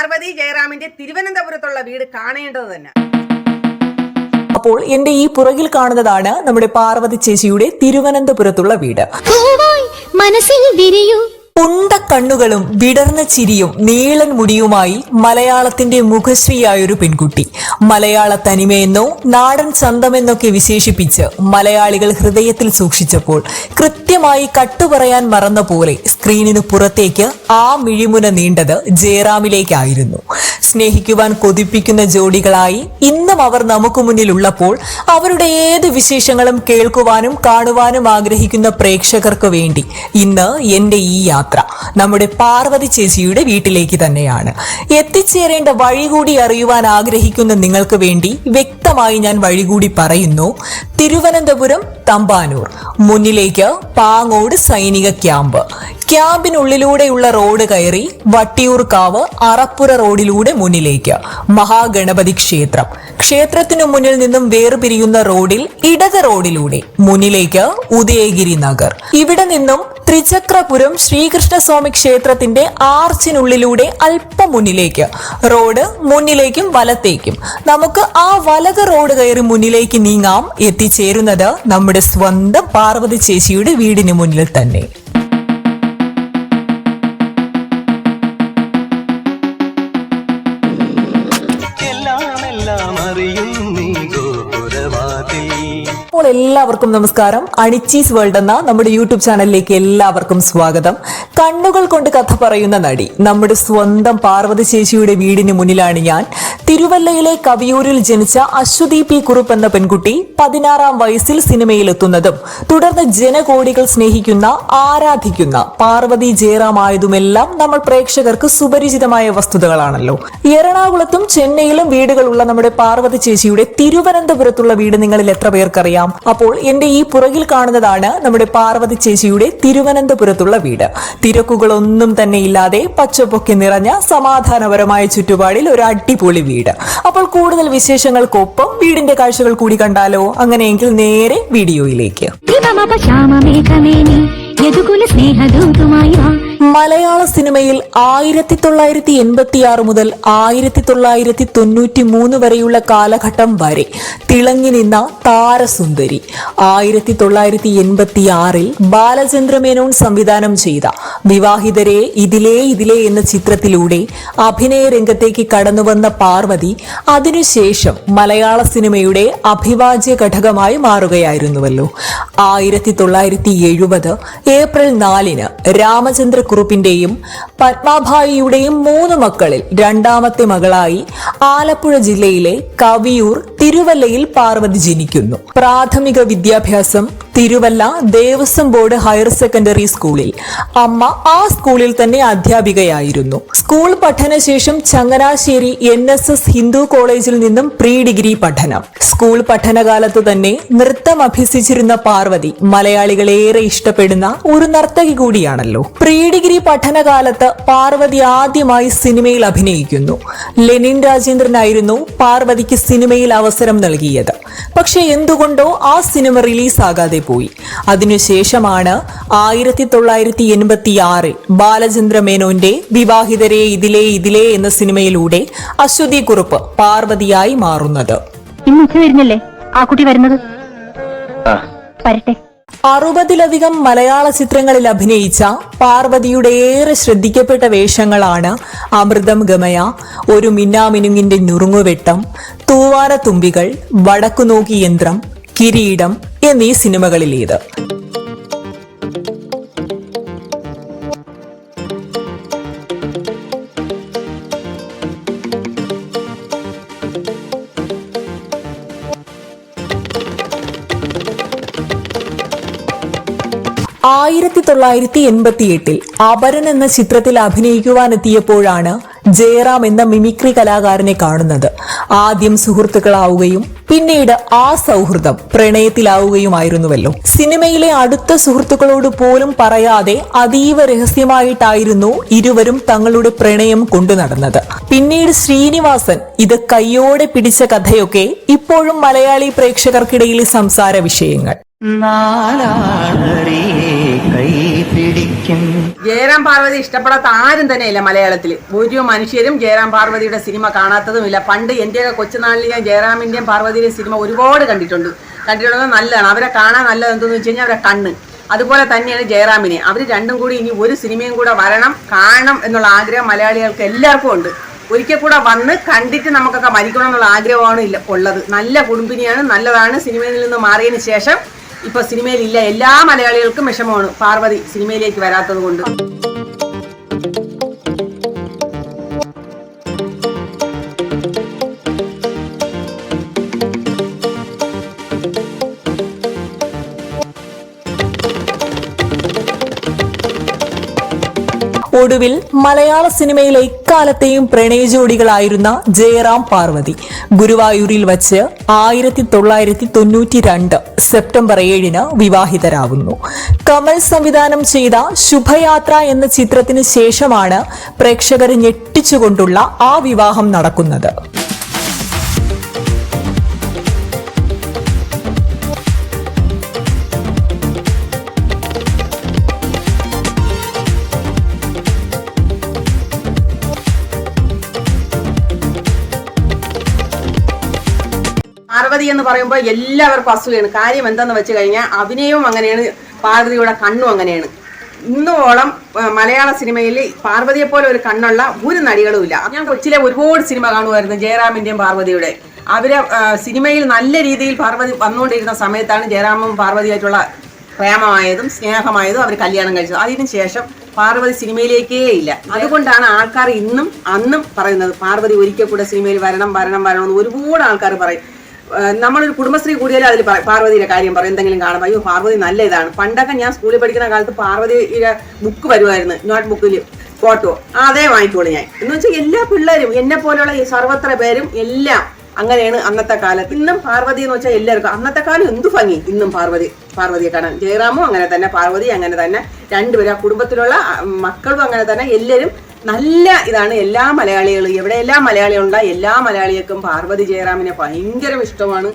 പാർവതി ജയറാമിന്റെ തിരുവനന്തപുരത്തുള്ള വീട് കാണേണ്ടത് തന്നെ. അപ്പോൾ എന്റെ ഈ പുറകിൽ കാണുന്നതാണ് നമ്മുടെ പാർവതി ചേച്ചിയുടെ തിരുവനന്തപുരത്തുള്ള വീട്. മനസ്സിൽ വിരിയൂ. ഉണ്ട കണ്ണുകളും വിടർന്ന ചിരിയും നീളൻ മുടിയുമായി മലയാളത്തിന്റെ മുഖശ്രീയായൊരു പെൺകുട്ടി. മലയാള തനിമയെന്നോ നാടൻ ചന്തമെന്നൊക്കെ വിശേഷിപ്പിച്ച് മലയാളികൾ ഹൃദയത്തിൽ സൂക്ഷിച്ചപ്പോൾ കൃത്യമായി കട്ടുപറയാൻ മറന്ന പോലെ സ്ക്രീനിന് പുറത്തേക്ക് ആ മിഴിമുന നീണ്ടത് ജയറാമിലേക്കായിരുന്നു. സ്നേഹിക്കുവാൻ കൊതിപ്പിക്കുന്ന ജോഡികളായി ഇന്നും അവർ നമുക്ക് മുന്നിലുള്ളപ്പോൾ അവരുടെ ഏത് വിശേഷങ്ങളും കേൾക്കുവാനും കാണുവാനും ആഗ്രഹിക്കുന്ന പ്രേക്ഷകർക്ക് വേണ്ടി ഇന്ന് എന്റെ ഈ യാത്ര നമ്മുടെ പാർവതി ചേച്ചിയുടെ വീട്ടിലേക്ക് തന്നെയാണ്. എത്തിച്ചേരേണ്ട വഴി കൂടി അറിയുവാൻ ആഗ്രഹിക്കുന്ന നിങ്ങൾക്ക് വേണ്ടി വ്യക്തമായി ഞാൻ വഴി കൂടി പറയുന്നു. തിരുവനന്തപുരം തമ്പാനൂർ. മുന്നിലേക്ക് പാങ്ങോട് സൈനിക ക്യാമ്പ്. ക്യാമ്പിനുള്ളിലൂടെയുള്ള റോഡ് കയറി വട്ടിയൂർക്കാവ് അറപ്പുര റോഡിലൂടെ മുന്നിലേക്ക്. മഹാഗണപതി ക്ഷേത്രം. ക്ഷേത്രത്തിനു മുന്നിൽ നിന്നും വേർപിരിയുന്ന റോഡിൽ ഇടത് റോഡിലൂടെ. മുന്നിലേക്ക് ഉദയഗിരി നഗർ. ഇവിടെ നിന്നും ത്രിചക്രപുരം ശ്രീകൃഷ്ണസ്വാമി ക്ഷേത്രത്തിന്റെ ആർച്ചിനുള്ളിലൂടെ അല്പം മുന്നിലേക്ക് റോഡ് മുന്നിലേക്കും വലത്തേക്കും. നമുക്ക് ആ വലത് റോഡ് കയറി മുന്നിലേക്ക് നീങ്ങാം. എത്തിച്ചേരുന്നത് നമ്മുടെ സ്വന്തം പാർവതി ചേച്ചിയുടെ വീടിന് മുന്നിൽ തന്നെ. എല്ലാം എല്ലാം അറിയും. അപ്പോൾ എല്ലാവർക്കും നമസ്കാരം. അണിച്ചീസ് വേൾഡ് എന്ന നമ്മുടെ യൂട്യൂബ് ചാനലിലേക്ക് എല്ലാവർക്കും സ്വാഗതം. കണ്ണുകൾ കൊണ്ട് കഥ പറയുന്ന നടി നമ്മുടെ സ്വന്തം പാർവതി ചേച്ചിയുടെ വീടിന് മുന്നിലാണ് ഞാൻ. തിരുവല്ലയിലെ കവിയൂരിൽ ജനിച്ച അശ്വതി പി കുറുപ്പ് എന്ന പെൺകുട്ടി പതിനാറാം വയസ്സിൽ സിനിമയിലെത്തുന്നതും തുടർന്ന് ജനകോടികൾ സ്നേഹിക്കുന്ന ആരാധിക്കുന്ന പാർവതി ജയറാം ആയതുമെല്ലാം നമ്മൾ പ്രേക്ഷകർക്ക് സുപരിചിതമായ വസ്തുതകളാണല്ലോ. എറണാകുളത്തും ചെന്നൈയിലും വീടുകളുള്ള നമ്മുടെ പാർവതി ചേച്ചിയുടെ തിരുവനന്തപുരത്തുള്ള വീട് നിങ്ങളിൽ എത്ര പേർക്കറിയാം? അപ്പോൾ എന്റെ ഈ പുറകിൽ കാണുന്നതാണ് നമ്മുടെ പാർവതി ചേച്ചിയുടെ തിരുവനന്തപുരത്തുള്ള വീട്. തിരക്കുകളൊന്നും തന്നെ ഇല്ലാതെ പച്ചപ്പൊക്കെ നിറഞ്ഞ സമാധാനപരമായ ചുറ്റുപാടിൽ ഒരു അടിപൊളി വീട്. അപ്പോൾ കൂടുതൽ വിശേഷങ്ങൾക്കൊപ്പം വീടിന്റെ കാഴ്ചകൾ കൂടി കണ്ടാലോ? അങ്ങനെയെങ്കിൽ നേരെ വീഡിയോയിലേക്ക്. ശ്യാമമേഘമേനി യദുകുല സ്നേഹദൂതുമായി മലയാള സിനിമയിൽ ആയിരത്തി തൊള്ളായിരത്തി എൺപത്തി ആറ് മുതൽ ആയിരത്തി തൊള്ളായിരത്തി തൊണ്ണൂറ്റി മൂന്ന് വരെയുള്ള കാലഘട്ടം വരെ തിളങ്ങി നിന്ന താരസുന്ദരി. ആയിരത്തി തൊള്ളായിരത്തി എൺപത്തി ആറിൽ ബാലചന്ദ്രമേനോൻ സംവിധാനം ചെയ്ത വിവാഹിതരെ ഇതിലേ ഇതിലേ എന്ന ചിത്രത്തിലൂടെ അഭിനയ രംഗത്തേക്ക് കടന്നുവന്ന പാർവതി അതിനുശേഷം മലയാള സിനിമയുടെ അഭിവാജ്യ ഘടകമായി മാറുകയായിരുന്നുവല്ലോ. ആയിരത്തി തൊള്ളായിരത്തി എഴുപത് ഏപ്രിൽ നാലിന് രാമചന്ദ്രക്കുറുപ്പിന്റെയും പത്മാഭായിയുടെയും മൂന്ന് മക്കളിൽ രണ്ടാമത്തെ മകളായി ആലപ്പുഴ ജില്ലയിലെ കവിയൂർ തിരുവല്ലയിൽ പാർവതി ജനിക്കുന്നു. പ്രാഥമിക വിദ്യാഭ്യാസം Thiruvalla Devaswom board higher secondary സ്കൂളിൽ. അമ്മ ആ സ്കൂളിൽ തന്നെ അധ്യാപികയായിരുന്നു. School പഠനശേഷം Changanassery N S S Hindu കോളേജിൽ നിന്നും പ്രീ ഡിഗ്രി പഠനം. സ്കൂൾ പഠനകാലത്ത് തന്നെ നൃത്തം അഭ്യസിച്ചിരുന്ന പാർവതി മലയാളികളേറെ ഇഷ്ടപ്പെടുന്ന ഒരു നർത്തകി കൂടിയാണല്ലോ. പ്രീ ഡിഗ്രി പഠനകാലത്ത് പാർവതി ആദ്യമായി സിനിമയിൽ അഭിനയിക്കുന്നു. ലെനിൻ രാജേന്ദ്രനായിരുന്നു പാർവതിക്ക് സിനിമയിൽ അവസരം നൽകിയത്. പക്ഷേ എന്തുകൊണ്ടോ ആ സിനിമ റിലീസാകാതെ പോയി. അതിനുശേഷമാണ് ആയിരത്തി തൊള്ളായിരത്തി എൺപത്തി ആറിൽ ബാലചന്ദ്ര മേനോന്റെ വിവാഹിതരെ ഇതിലേ ഇതിലേ എന്ന സിനിമയിലൂടെ അശ്വതി കുറുപ്പ് പാർവതിയായി മാറുന്നത്. ഇന്ന് ഉച്ച വരുന്നില്ലേ? ആ കുട്ടി വരുന്നത്? വരട്ടെ. അറുപതിലധികം മലയാള ചിത്രങ്ങളിൽ അഭിനയിച്ച പാർവതിയുടെ ഏറെ ശ്രദ്ധിക്കപ്പെട്ട വേഷങ്ങളാണ് അമൃതം ഗമയ ഒരു മിന്നാമിനുങ്ങിന്റെ നുറുങ്ങുവെട്ടം തുമ്പികൾ വടക്കുനോക്കി യന്ത്രം കിരീടം എന്നീ സിനിമകളിലേത്. ആയിരത്തി തൊള്ളായിരത്തി എൺപത്തി എട്ടിൽ അപരൻ എന്ന ചിത്രത്തിൽ അഭിനയിക്കുവാനെത്തിയപ്പോഴാണ് ജയറാം എന്ന മിമിക്രി കലാകാരനെ കാണുന്നത്. ആദ്യം സുഹൃത്തുക്കളാവുകയും പിന്നീട് ആ സൗഹൃദം പ്രണയത്തിലാവുകയുമായിരുന്നുവല്ലോ. സിനിമയിലെ അടുത്ത സുഹൃത്തുക്കളോട് പോലും പറയാതെ അതീവ രഹസ്യമായിട്ടായിരുന്നു ഇരുവരും തങ്ങളുടെ പ്രണയം കൊണ്ടു നടന്നത്. പിന്നീട് ശ്രീനിവാസൻ ഇത് കയ്യോടെ പിടിച്ച കഥയൊക്കെ ഇപ്പോഴും മലയാളി പ്രേക്ഷകർക്കിടയിലെ സംസാര വിഷയങ്ങൾ. ജയറാം പാർവതി ഇഷ്ടപ്പെടാത്ത ആരും തന്നെ ഇല്ല മലയാളത്തിൽ ഒരു മനുഷ്യരും ജയറാം പാർവതിയുടെ സിനിമ കാണാത്തതുമില്ല. പണ്ട് എന്റെയൊക്കെ കൊച്ചുനാളിൽ ഞാൻ ജയറാമിന്റെയും പാർവതിയുടെയും സിനിമ ഒരുപാട് കണ്ടിട്ടുണ്ട്. കണ്ടിട്ടുള്ളത് നല്ലതാണ്. അവരെ കാണാൻ നല്ലത് എന്തെന്ന് വെച്ച് കഴിഞ്ഞാൽ അവരെ കണ്ണ്. അതുപോലെ തന്നെയാണ് ജയറാമിനെ. അവർ രണ്ടും കൂടി ഇനി ഒരു സിനിമയും കൂടെ വരണം കാണണം എന്നുള്ള ആഗ്രഹം മലയാളികൾക്ക് എല്ലാവർക്കും ഉണ്ട്. ഒരിക്കൽ കൂടെ വന്ന് കണ്ടിട്ട് നമുക്കൊക്കെ മരിക്കണം എന്നുള്ള ആഗ്രഹമാണ് ഉള്ളത്. നല്ല കുടുംബിനിയാണ് നല്ലതാണ് സിനിമയിൽ നിന്ന് മാറിയതിന് ശേഷം ഇപ്പൊ സിനിമയിൽ ഇല്ല എല്ലാ മലയാളികൾക്കും വിഷമമാണ് പാർവതി സിനിമയിലേക്ക് വരാത്തത് കൊണ്ട്. ഒടുവിൽ മലയാള സിനിമയിലെ എക്കാലത്തെയും പ്രണയജോഡികളായിരുന്ന ജയറാം പാർവതി ഗുരുവായൂരിൽ വച്ച് ആയിരത്തി തൊള്ളായിരത്തി തൊണ്ണൂറ്റി രണ്ട് സെപ്റ്റംബർ ഏഴിന് വിവാഹിതരാകുന്നു. കമൽ സംവിധാനം ചെയ്ത ശുഭയാത്ര എന്ന ചിത്രത്തിന് ശേഷമാണ് പ്രേക്ഷകരെ ഞെട്ടിച്ചുകൊണ്ടുള്ള ആ വിവാഹം നടക്കുന്നത്. പാർവതി എന്ന് പറയുമ്പോൾ എല്ലാവർക്കും അസൂയാണ്. കാര്യം എന്താന്ന് വെച്ച് കഴിഞ്ഞാൽ അഭിനയവും അങ്ങനെയാണ് പാർവതിയുടെ കണ്ണും അങ്ങനെയാണ്. ഇന്നോളം മലയാള സിനിമയിൽ പാർവതിയെ പോലെ ഒരു കണ്ണുള്ള ഒരു നടികളും ഇല്ല. ഞാൻ കൊച്ചിലെ ഒരുപാട് സിനിമ കാണുമായിരുന്നു ജയറാമിന്റെയും പാർവതിയുടെ. അവരെ സിനിമയിൽ നല്ല രീതിയിൽ പാർവതി വന്നുകൊണ്ടിരുന്ന സമയത്താണ് ജയറാമും പാർവതിയായിട്ടുള്ള പ്രേമമായതും സ്നേഹമായതും അവർ കല്യാണം കഴിച്ചത്. അതിനുശേഷം പാർവതി സിനിമയിലേക്കേ ഇല്ല. അതുകൊണ്ടാണ് ആൾക്കാർ ഇന്നും അന്നും പറയുന്നത് പാർവതി ഒരിക്കൽ കൂടെ സിനിമയിൽ വരണം വരണം വരണം എന്ന് ഒരുപാട് ആൾക്കാർ പറയും. നമ്മളൊരു കുടുംബശ്രീ കൂടിയാലും അതിൽ പാർവതിയുടെ കാര്യം പറയും. എന്തെങ്കിലും കാണും അയ്യോ പാർവതി നല്ല ഇതാണ് പണ്ടൊക്കെ ഞാൻ സ്കൂളിൽ പഠിക്കുന്ന കാലത്ത് പാർവതിയുടെ ബുക്ക് വരുമായിരുന്നു. നോട്ട് ബുക്കിൽ ഫോട്ടോ അതേ വാങ്ങിക്കോളൂ ഞാൻ. എന്ന് വെച്ചാൽ എല്ലാ പിള്ളേരും എന്നെ പോലെയുള്ള ഈ സർവത്ര പേരും എല്ലാം അങ്ങനെയാണ് അന്നത്തെ കാലത്ത്. ഇന്നും പാർവതി എന്ന് വെച്ചാൽ എല്ലാവർക്കും അന്നത്തെ കാലം എന്തു ഭംഗി. ഇന്നും പാർവതി പാർവതിയെ കാണാൻ. ജയറാമും അങ്ങനെ തന്നെ പാർവതി അങ്ങനെ തന്നെ. രണ്ടുപേരും ആ കുടുംബത്തിലുള്ള മക്കളും അങ്ങനെ തന്നെ. എല്ലാവരും നല്ല ഇതാണ് എല്ലാ മലയാളികളും. എവിടെ എല്ലാ മലയാളികളുണ്ടോ എല്ലാ മലയാളികൾക്കും പാർവതി ജയറാമിനെ ഭയങ്കര ഇഷ്ടമാണ്.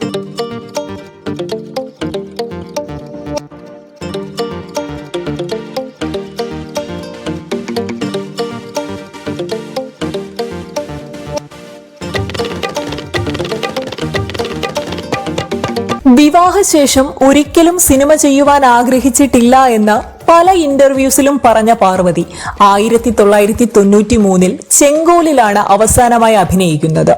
വിവാഹശേഷം ഒരിക്കലും സിനിമ ചെയ്യുവാൻ ആഗ്രഹിച്ചിട്ടില്ല എന്ന് പല ഇന്റർവ്യൂസിലും പറഞ്ഞ പാർവതി ആയിരത്തി തൊള്ളായിരത്തി തൊണ്ണൂറ്റി മൂന്നിൽ ചെങ്കോലിലാണ് അവസാനമായി അഭിനയിക്കുന്നത്.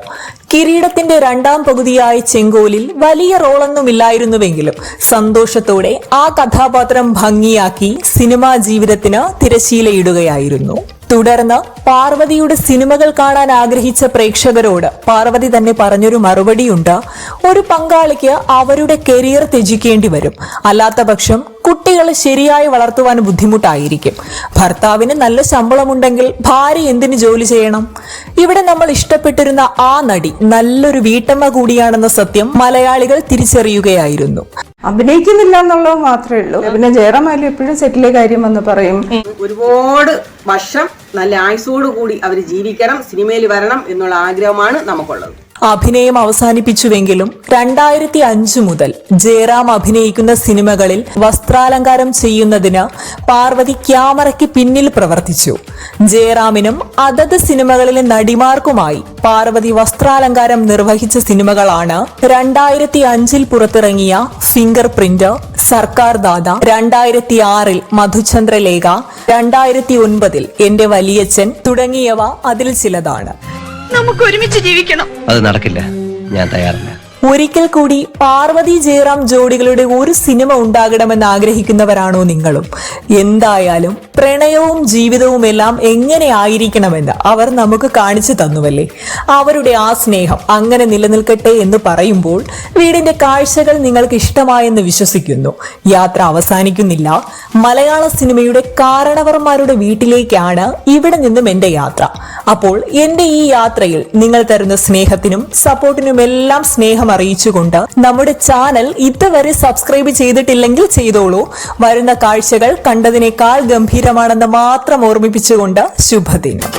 കിരീടത്തിന്റെ രണ്ടാം പകുതിയായ ചെങ്കോലിൽ വലിയ റോളൊന്നുമില്ലായിരുന്നുവെങ്കിലും സന്തോഷത്തോടെ ആ കഥാപാത്രം ഭംഗിയാക്കി സിനിമാ ജീവിതത്തിന് തിരശീലയിടുകയായിരുന്നു. തുടർന്ന് പാർവതിയുടെ സിനിമകൾ കാണാൻ ആഗ്രഹിച്ച പ്രേക്ഷകരോട് പാർവതി തന്നെ പറഞ്ഞൊരു മറുപടിയുണ്ട്. ഒരു പങ്കാളിക്ക് അവരുടെ കരിയർ ത്യജിക്കേണ്ടി വരും. അല്ലാത്ത കുട്ടികളെ ശരിയായി വളർത്തുവാൻ ബുദ്ധിമുട്ടായിരിക്കും. ഭർത്താവിന് നല്ല ശമ്പളമുണ്ടെങ്കിൽ ഭാര്യ എന്തിന് ജോലി ചെയ്യണം? ഇവിടെ നമ്മൾ ഇഷ്ടപ്പെട്ടിരുന്ന ആ നടി നല്ലൊരു വീട്ടമ്മ കൂടിയാണെന്ന സത്യം മലയാളികൾ തിരിച്ചറിയുകയായിരുന്നു. അഭിനയിക്കുന്നില്ല എന്നുള്ളത് മാത്രമേ ഉള്ളൂ. പിന്നെ ജയറാമാലി എപ്പോഴും സെറ്റിലെ കാര്യം വന്ന് പറയും. ഒരുപാട് വർഷം നല്ല ആയുസോടു കൂടി അവർ ജീവിക്കണം സിനിമയിൽ വരണം എന്നുള്ള ആഗ്രഹമാണ് നമുക്കുള്ളത്. അഭിനയം അവസാനിപ്പിച്ചുവെങ്കിലും രണ്ടായിരത്തി അഞ്ചു മുതൽ ജയറാം അഭിനയിക്കുന്ന സിനിമകളിൽ വസ്ത്രാലങ്കാരം ചെയ്യുന്നതിന് പാർവതി ക്യാമറയ്ക്ക് പിന്നിൽ പ്രവർത്തിച്ചു. ജയറാമിനും അതത് സിനിമകളിലെ നടിമാർക്കുമായി പാർവതി വസ്ത്രാലങ്കാരം നിർവഹിച്ച സിനിമകളാണ് രണ്ടായിരത്തി അഞ്ചിൽ പുറത്തിറങ്ങിയ ഫിംഗർ പ്രിന്റ് സർക്കാർ ദാദ രണ്ടായിരത്തി ആറിൽ മധുചന്ദ്രലേഖ രണ്ടായിരത്തി ഒൻപതിൽ എന്റെ വലിയച്ഛൻ തുടങ്ങിയവ അതിൽ ചിലതാണ്. അത് നടക്കില്ല. ഞാൻ തയ്യാറല്ല. ഒരിക്കൽ കൂടി പാർവതി ജയറാം ജോഡികളുടെ ഒരു സിനിമ ഉണ്ടാകണമെന്ന് ആഗ്രഹിക്കുന്നവരാണോ നിങ്ങളും? എന്തായാലും പ്രണയവും ജീവിതവും എല്ലാം എങ്ങനെ ആയിരിക്കണമെന്ന് അവർ നമുക്ക് കാണിച്ചു തന്നുവല്ലേ? അവരുടെ ആ സ്നേഹം അങ്ങനെ നിലനിൽക്കട്ടെ എന്ന് പറയുമ്പോൾ വീടിന്റെ കാഴ്ചകൾ നിങ്ങൾക്ക് ഇഷ്ടമായെന്ന് വിശ്വസിക്കുന്നു. യാത്ര അവസാനിക്കുന്നില്ല. മലയാള സിനിമയുടെ കാരണവർമാരുടെ വീട്ടിലേക്കാണ് ഇവിടെ നിന്നും എന്റെ യാത്ര. അപ്പോൾ എന്റെ ഈ യാത്രയിൽ നിങ്ങൾ തരുന്ന സ്നേഹത്തിനും സപ്പോർട്ടിനുമെല്ലാം സ്നേഹം അറിയിച്ചുകൊണ്ട് നമ്മുടെ ചാനൽ ഇതുവരെ സബ്സ്ക്രൈബ് ചെയ്തിട്ടില്ലെങ്കിൽ ചെയ്തോളൂ. വരുന്ന കാഴ്ചകൾ കണ്ടതിനേക്കാൾ ഗംഭീരമാണെന്ന് മാത്രം ഓർമ്മിപ്പിച്ചുകൊണ്ട് ശുഭദിനം.